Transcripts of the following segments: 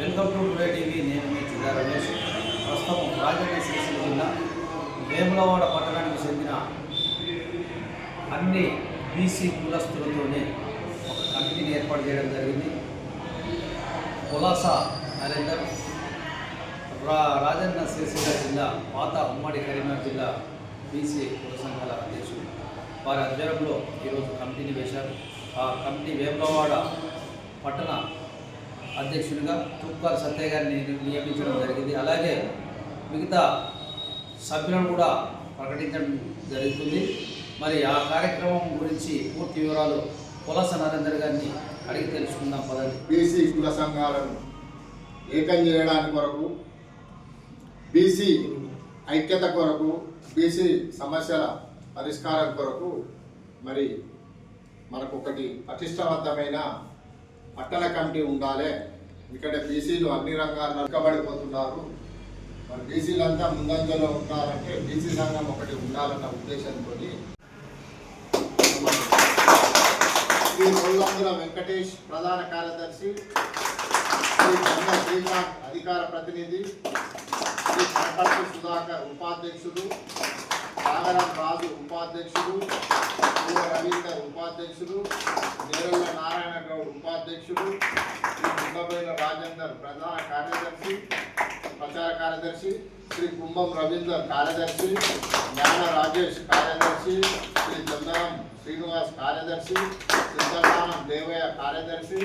Welcome to today TV నేను మీ జిల్లా రమేష్. ప్రస్తుతం రాజన్న సిరిసిల్ల జిల్లా వేములవాడ పట్టణానికి చెందిన అన్ని బీసీ కులస్తులతోనే ఒక కమిటీని ఏర్పాటు చేయడం జరిగింది. కులాస నరేందర్ రా రాజన్న సిరిసిల్ల జిల్లా పాత ఉమ్మడి కరీంనగర్ జిల్లా బీసీ కుల సంఘాల అధ్యక్షుడు. వారి ఆధ్వర్యంలో ఈరోజు కమిటీని వేశారు. ఆ కమిటీ వేములవాడ పట్టణ అధ్యక్షుడిగా తుక్కార్ సత్య గారిని నియమించడం జరిగింది. అలాగే మిగతా సభ్యులను కూడా ప్రకటించడం జరుగుతుంది. మరి ఆ కార్యక్రమం గురించి పూర్తి వివరాలు పులస నరేందర్ గారిని అడిగి తెలుసుకుందాం. పదండి. బీసీ కుల సంఘాలను ఏకం చేయడానికి కొరకు బీసీ ఐక్యత కొరకు బీసీ సమస్యల పరిష్కారం కొరకు మరి మనకు ఒకటి పటిష్టవంతమైన పట్టణ కమిటీ ఉండాలి. ఇక్కడ బీసీలు అన్ని రంగాల్లో వెనుకబడిపోతున్నారు మరి బీసీలంతా ముందంజలో ఉండాలంటే బీసీ సంఘం ఒకటి ఉండాలన్న ఉద్దేశంతో శ్రీ ముల్లందుల వెంకటేష్ ప్రధాన కార్యదర్శి శ్రీ శ్రీకాంత్ అధికార ప్రతినిధి శ్రీ కనపర్తి సుధాకర్ ఉపాధ్యక్షుడు సాగరం రాజు ఉపాధ్యక్షుడు పూల రవీందర్ ఉపాధ్యక్షుడు నేరళ్ళ నారాయణ గౌడ్ శ్రీ కుంభబైన రాజేందర్ ప్రధాన కార్యదర్శి ప్రచార కార్యదర్శి శ్రీ కుంభం రవీందర్ కార్యదర్శి జ్ఞాన రాజేష్ కార్యదర్శి శ్రీ చందనం శ్రీనివాస్ కార్యదర్శి సుందరరామం దేవయ్య కార్యదర్శి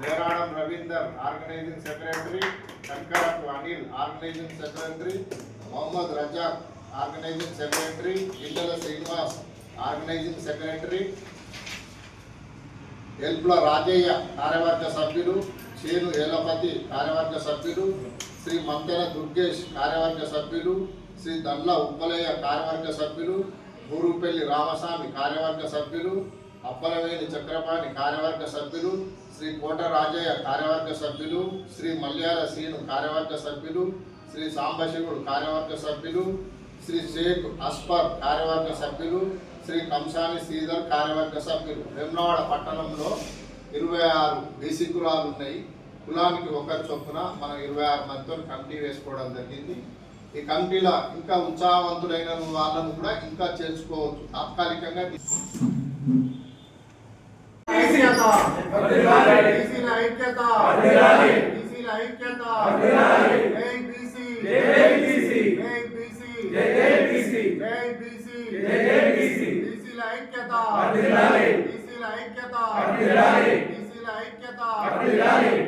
Neranam Ravinder organising secretary Shankarapu Anil organising secretary Mohammed Razak organising secretary Indala Srinivas organising secretary Elpula Rajayya కార్యవర్గ సభ్యులు చేను ఏలపతి కార్యవర్గ సభ్యులు శ్రీ మంతెన దుర్గేష్ కార్యవర్గ సభ్యులు శ్రీ దండ్ల ఉప్పలయ్య కార్యవర్గ సభ్యులు గూరుపల్లి రామస్వామి కార్యవర్గ సభ్యులు అప్పలవేణి చక్రపాణి కార్యవర్గ సభ్యులు శ్రీ కోట రాజయ్య కార్యవర్గ సభ్యులు శ్రీ మల్యాల శ్రీను కార్యవర్గ సభ్యులు శ్రీ సాంబశివుడు కార్యవర్గ సభ్యులు శ్రీ షేక్ అస్పర్ కార్యవర్గ సభ్యులు శ్రీ కంసాని శ్రీధర్ కార్యవర్గ సభ్యులు. వేములవాడ పట్టణంలో ఇరవై ఆరు బీసీ కులాలు ఉన్నాయి. కులానికి ఒకరి చొప్పున మనం ఇరవై ఆరు మందితో కమిటీ వేసుకోవడం జరిగింది. ఈ కమిటీలో ఇంకా ఉత్సాహవంతులైన వాళ్ళను కూడా ఇంకా చేర్చుకోవచ్చు. తాత్కాలికంగా ఐక్యత. బీసీల ఐక్యత బీసీల ఐక్యత జై బీసీ జై బీసీ జై బీసీ జై బీసీ జై బీసీ బీసీల ఐక్యత బీసీల ఐక్యత బీసీల ఐక్యత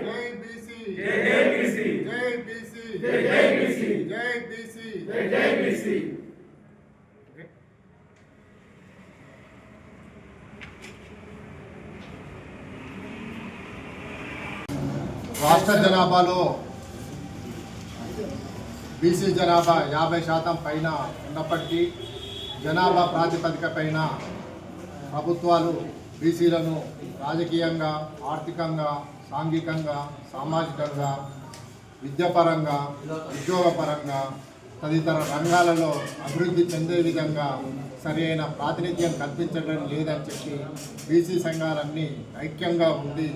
జై బీసీ జై బీసీ జై బీసీ జై బీసీ జై బీసీ జై బీసీ రాష్ట్ర జనాభాలో బీసీ జనాభా యాభై శాతం పైన ఉన్నప్పటికీ జనాభా ప్రాతిపదిక పైన ప్రభుత్వాలు బీసీలను రాజకీయంగా ఆర్థికంగా సాంఘికంగా సామాజికంగా విద్యాపరంగా ఉద్యోగపరంగా తదితర రంగాలలో అభివృద్ధి చెందే విధంగా సరైన ప్రాతినిధ్యం కల్పించడం లేదని చెప్పి బీసీ సంఘాలన్నీ ఐక్యంగా ఉండి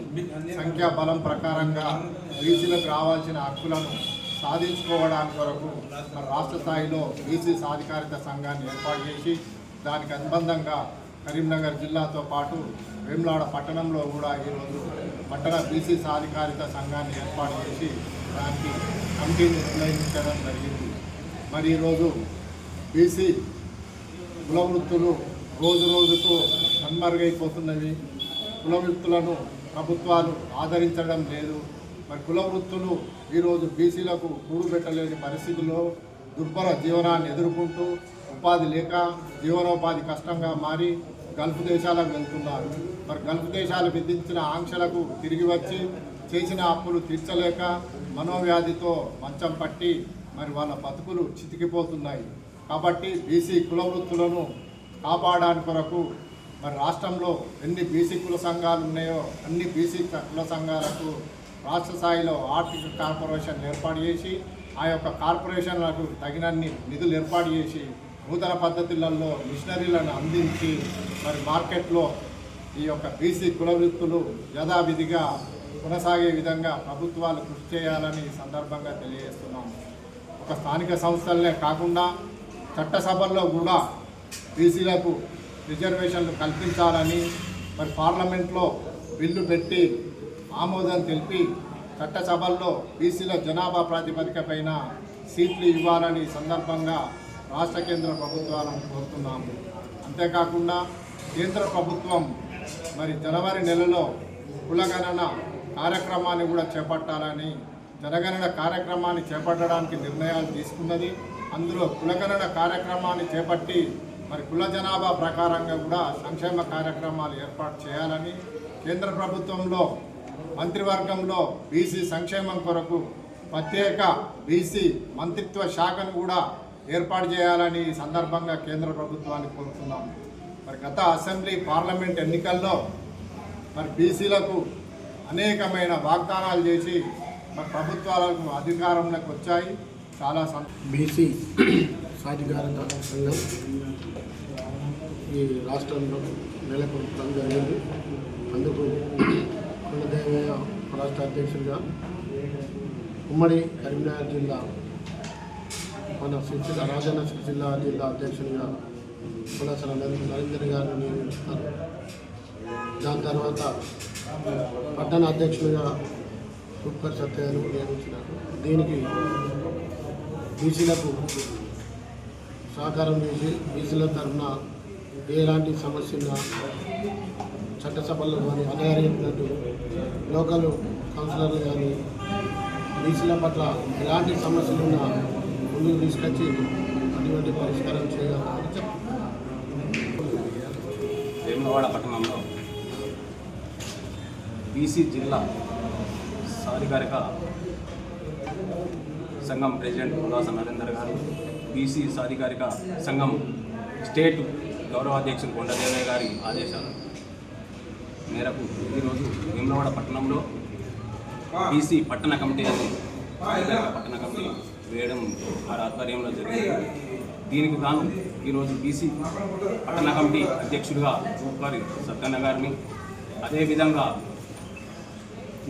సంఖ్యాబలం ప్రకారంగా బీసీలకు రావాల్సిన హక్కులను సాధించుకోవడానికి కొరకు మన రాష్ట్ర స్థాయిలో బీసీ సాధికారిత సంఘాన్ని ఏర్పాటు చేసి దానికి అనుబంధంగా కరీంనగర్ జిల్లాతో పాటు వేములాడ పట్టణంలో కూడా ఈరోజు పట్టణ బీసీ సాధికారిత సంఘాన్ని ఏర్పాటు చేసి దానికి కమిటీని నిర్ణయించడం జరిగింది. మరి ఈరోజు బీసీ కుల వృత్తులు రోజు రోజుకు కన్మరుగైపోతున్నవి కుల వృత్తులను ప్రభుత్వాలు ఆదరించడం లేదు. మరి కుల వృత్తులు ఈరోజు బీసీలకు కూడుబెట్టలేని పరిస్థితుల్లో దుర్భర జీవనాన్ని ఎదుర్కొంటూ ఉపాధి లేక జీవనోపాధి కష్టంగా మారి గల్ఫ్ దేశాలకు వెళ్తున్నారు. మరి గల్ఫ్ దేశాలు విధించిన ఆంక్షలకు తిరిగి వచ్చి చేసిన అప్పులు తీర్చలేక మనోవ్యాధితో మంచం పట్టి మరి వాళ్ళ బతుకులు చితికిపోతున్నాయి. కాబట్టి బీసీ కుల వృత్తులను కాపాడడానికి కొరకు మరి రాష్ట్రంలో ఎన్ని బీసీ కుల సంఘాలు ఉన్నాయో అన్ని బీసీ కుల సంఘాలకు రాష్ట్ర స్థాయిలో ఆర్థిక కార్పొరేషన్ ఏర్పాటు చేసి ఆ యొక్క కార్పొరేషన్లకు తగినన్ని నిధులు ఏర్పాటు చేసి నూతన పద్ధతులలో మిషనరీలను అందించి మరి మార్కెట్లో ఈ యొక్క బీసీ కుల వృత్తులు యథావిధిగా కొనసాగే విధంగా ప్రభుత్వాలు కృషి చేయాలని సందర్భంగా తెలియజేస్తున్నాము ఒక స్థానిక సంస్థలనే కాకుండా చట్టసభల్లో కూడా బీసీలకు రిజర్వేషన్లు కల్పించాలని మరి పార్లమెంట్లో బిల్లు పెట్టి ఆమోదం తెలిపి చట్టసభల్లో బీసీల జనాభా ప్రాతిపదికపైన సీట్లు ఇవ్వాలని సందర్భంగా రాష్ట్ర కేంద్ర ప్రభుత్వాలను కోరుతున్నాము. అంతేకాకుండా కేంద్ర ప్రభుత్వం మరి జనవరి నెలలో కులగణన కార్యక్రమాన్ని కూడా చేపట్టాలని జనగణన కార్యక్రమాన్ని చేపట్టడానికి నిర్ణయాలు తీసుకున్నది. అందులో కులగణన కార్యక్రమాన్ని చేపట్టి మరి కుల జనాభా ప్రకారంగా కూడా సంక్షేమ కార్యక్రమాలు ఏర్పాటు చేయాలని కేంద్ర ప్రభుత్వంలో మంత్రివర్గంలో బీసీ సంక్షేమం కొరకు ప్రత్యేక బీసీ మంత్రిత్వ శాఖను కూడా ఏర్పాటు చేయాలని ఈ సందర్భంగా కేంద్ర ప్రభుత్వాన్ని కోరుతున్నాము మరి గత అసెంబ్లీ పార్లమెంట్ ఎన్నికల్లో మరి బీసీలకు అనేకమైన వాగ్దానాలు చేసి మరి ప్రభుత్వాలకు అధికారంలోకి వచ్చాయి. చాలా సం బీసీ సాధికారత సంఘం ఈ రాష్ట్రంలో నెలకొల్పడం జరిగింది. అందుకు కులదేవయ్య రాష్ట్ర అధ్యక్షుడిగా ఉమ్మడి కరీంనగర్ జిల్లా మన సిరిసిల్ల రాజన్న సిరిసిల్ల జిల్లా అధ్యక్షుడిగా కులసల నరేంద్ర గారిని నియమిస్తారు. దాని తర్వాత పట్టణ అధ్యక్షుడిగా కుక్కర్ సత్యాన్ని నియమించినారు. దీనికి బీసీలకు సహకారం చేసి బీసీల తరఫున ఎలాంటి సమస్యలు చట్టసభల్లో కానీ అధికారినట్టు లోకల్ కౌన్సిలర్లు కానీ బీసీల పట్ల ఎలాంటి సమస్యలు ఉన్నా ముందుకు తీసుకొచ్చి అటువంటి పరిష్కారం చేయాలని చెప్తున్నారు వేములవాడ పట్టణంలో బీసీ జిల్లా సాధికారిక సంఘం ప్రెసిడెంట్ ఉల్లాస నరేందర్ గారు బీసీ సాధికారిక సంఘం స్టేట్ గౌరవాధ్యక్షులు కొండదేవయ్య గారి ఆదేశాలు. మేరకు ఈరోజు వేములవాడ పట్టణంలో బీసీ పట్టణ కమిటీ అని పట్టణ కమిటీ వేయడం వారి ఆధ్వర్యంలో జరిగింది. దీనికి గాను ఈరోజు బీసీ పట్టణ కమిటీ అధ్యక్షుడిగా రూపారి సత్యన్న గారిని అదేవిధంగా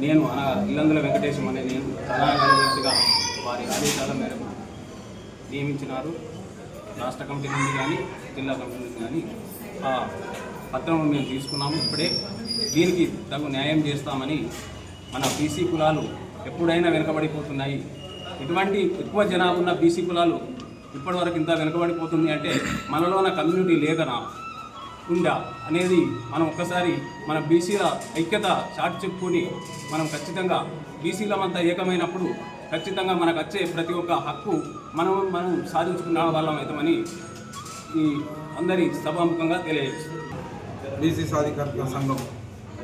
నేను అనగా ఇల్లందుల వెంకటేశం అనే నేను ప్రధాన కార్యదర్శిగా వారి ఆదేశాల మేరకు నియమించినారు. రాష్ట్ర కమిటీ నుండి కానీ జిల్లా కమిటీ నుండి కానీ ఆ పత్రం మేము తీసుకున్నాము. ఇప్పుడే దీనికి తగు న్యాయం చేస్తామని మన బీసీ కులాలు ఎప్పుడైనా వెనుకబడిపోతున్నాయి. ఇటువంటి ఎక్కువ జనాభా ఉన్న బీసీ కులాలు ఇప్పటివరకు ఇంత వెనుకబడిపోతుంది అంటే మనలోన కమ్యూనిటీ లేదనా? ఉందా? అనేది మనం ఒక్కసారి మన బీసీల ఐక్యత చాటి చెప్పుకొని మనం ఖచ్చితంగా బీసీలమంతా ఏకమైనప్పుడు ఖచ్చితంగా మనకు వచ్చే ప్రతి ఒక్క హక్కు మనం మనం సాధించుకున్న వాళ్ళం అవుతామని ఈ అందరి సభాముఖంగా తెలియజేస్తుంది బీసీ సాధికారత సంఘం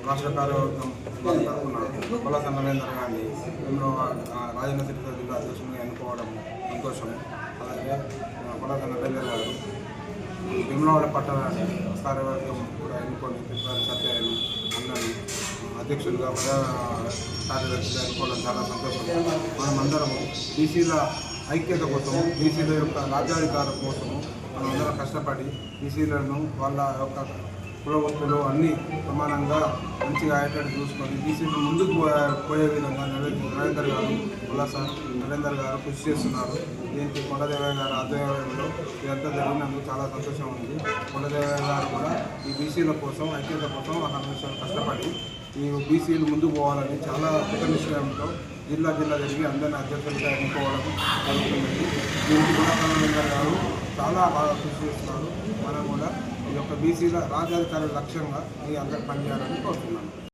రాష్ట్ర కార్యవర్గం వారి తరఫున కొలస నరేందర్ గారిని ఎన్నో రాజన్న సిరిసిల్ల జిల్లా అధ్యక్షునిగా ఎన్నుకోవడం సంతోషం. అలాగే ఆ, కొలస నరేందర్ గారు భీమలవాడ పట్టణ కార్యవర్గం కూడా ఎన్నుకొని తిరుపతి సత్యాన్ని అన్నని అధ్యక్షులుగా ప్రధాన కార్యదర్శిగా ఎన్నుకోవడం చాలా సంతోషం. మనమందరము బీసీల ఐక్యత కోసము బీసీల యొక్క రాజ్యాధికారం కోసము మనమందరం కష్టపడి బీసీలను వాళ్ళ యొక్క కులవృత్తులు అన్నీ సమానంగా మంచిగా అయ్యేటట్టు చూసుకొని బీసీలు ముందుకు పోయే- పోయే విధంగా నరేంద్ర నరేందర్ గారు ఉల్లాస నరేందర్ గారు కృషి చేస్తున్నారు. దీనికి కొండదేవయ్య గారు ఆధ్వర్యంలో ఇదంతా జరిగినందుకు చాలా సంతోషం ఉంది. కొండదేవయ్య గారు కూడా ఈ బీసీల కోసం ఐక్యత కోసం ఒక నిమిషం కష్టపడి ఈ బీసీలు ముందుకు పోవాలని చాలా కృత నిశ్చయంతో జిల్లా జిల్లా జరిగి అందరిని అధ్యక్షులుగా ఎన్నుకోవడం జరుగుతుంది. దీనికి కూడా నరేందర్ గారు చాలా బాగా కృషి చేస్తున్నారు. మనం కూడా యొక్క బీసీల రాజ్యాధికారుల లక్ష్యంగా మీ అందరు పనిచేయాలని కోరుతున్నాను.